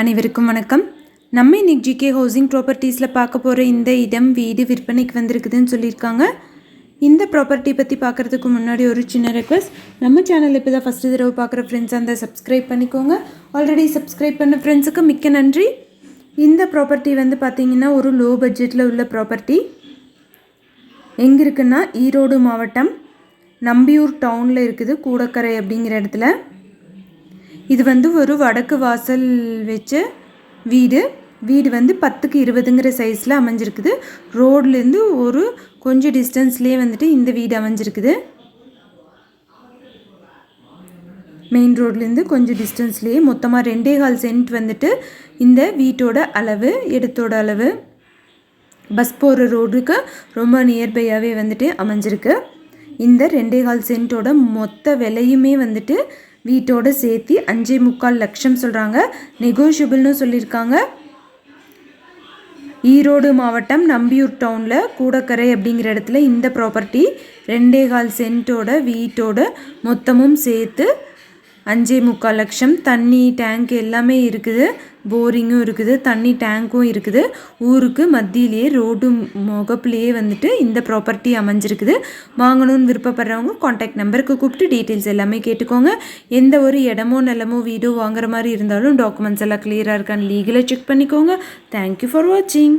அனைவருக்கும் வணக்கம். நம்ம இன்னைக்கு ஜிகே ஹவுசிங் ப்ராப்பர்ட்டிஸில் பார்க்க போகிற இந்த இடம் வீடு விற்பனைக்கு வந்திருக்குதுன்னு சொல்லியிருக்காங்க. இந்த ப்ராப்பர்ட்டி பற்றி பார்க்குறதுக்கு முன்னாடி ஒரு சின்ன ரெக்வஸ்ட் நம்ம சேனல் இப்போ தான் ஃபஸ்ட்டு தடவை பார்க்குற ஃப்ரெண்ட்ஸ் அந்த சப்ஸ்கிரைப் பண்ணிக்கோங்க. ஆல்ரெடி சப்ஸ்கிரைப் பண்ண ஃப்ரெண்ட்ஸுக்கு மிக்க நன்றி. இந்த ப்ராப்பர்ட்டி வந்து பார்த்திங்கன்னா ஒரு லோ பட்ஜெட்டில் உள்ள ப்ராப்பர்ட்டி எங்கே இருக்குன்னா ஈரோடு மாவட்டம் நம்பியூர் டவுனில் இருக்குது கூடக்கரை அப்படிங்கிற இடத்துல. இது வந்து ஒரு வடக்கு வாசல் வச்ச வீடு. வீடு வந்து பத்துக்கு இருபதுங்கிற சைஸில் அமைஞ்சிருக்குது. ரோட்லேருந்து ஒரு கொஞ்சம் டிஸ்டன்ஸ்லேயே வந்துட்டு இந்த வீடு அமைஞ்சிருக்குது. மெயின் ரோட்லேருந்து கொஞ்சம் டிஸ்டன்ஸ்லேயே மொத்தமாக ரெண்டே கால் சென்ட் வந்துட்டு இந்த வீட்டோட அளவு இடத்தோட அளவு. பஸ் போகிற ரோடுக்கு ரொம்ப நியர்பையாகவே வந்துட்டு அமைஞ்சிருக்கு. இந்த ரெண்டே கால் சென்ட்டோட மொத்த விலையுமே வந்துட்டு வீட்டோட சேர்த்து அஞ்சே முக்கால் லட்சம் சொல்கிறாங்க நெகோஷியபிள்னு சொல்லியிருக்காங்க. ஈரோடு மாவட்டம் நம்பியூர் டவுனில் கூடக்கரை அப்படிங்கிற இடத்துல இந்த ப்ராப்பர்ட்டி ரெண்டே கால் சென்ட்டோட வீட்டோட மொத்தமும் சேர்த்து அஞ்சே முக்கால் லட்சம். தண்ணி டேங்க் எல்லாமே இருக்குது. போரிங்கும் இருக்குது. தண்ணி டேங்க்கும் இருக்குது. ஊருக்கு மத்தியிலேயே ரோடு முகப்புலேயே வந்துட்டு இந்த ப்ராப்பர்ட்டி அமைஞ்சிருக்குது. வாங்கணும்னு விருப்பப்படுறவங்க காண்டாக்ட் நம்பருக்கு கூப்பிட்டு டீட்டெயில்ஸ் எல்லாமே கேட்டுக்கோங்க. எந்த ஒரு இடமோ நிலமோ வீடோ வாங்குற மாதிரி இருந்தாலும் டாக்குமெண்ட்ஸ் எல்லாம் கிளியராக இருக்கான்னு லீகலாக செக் பண்ணிக்கோங்க. தேங்க்யூ ஃபார் வாட்சிங்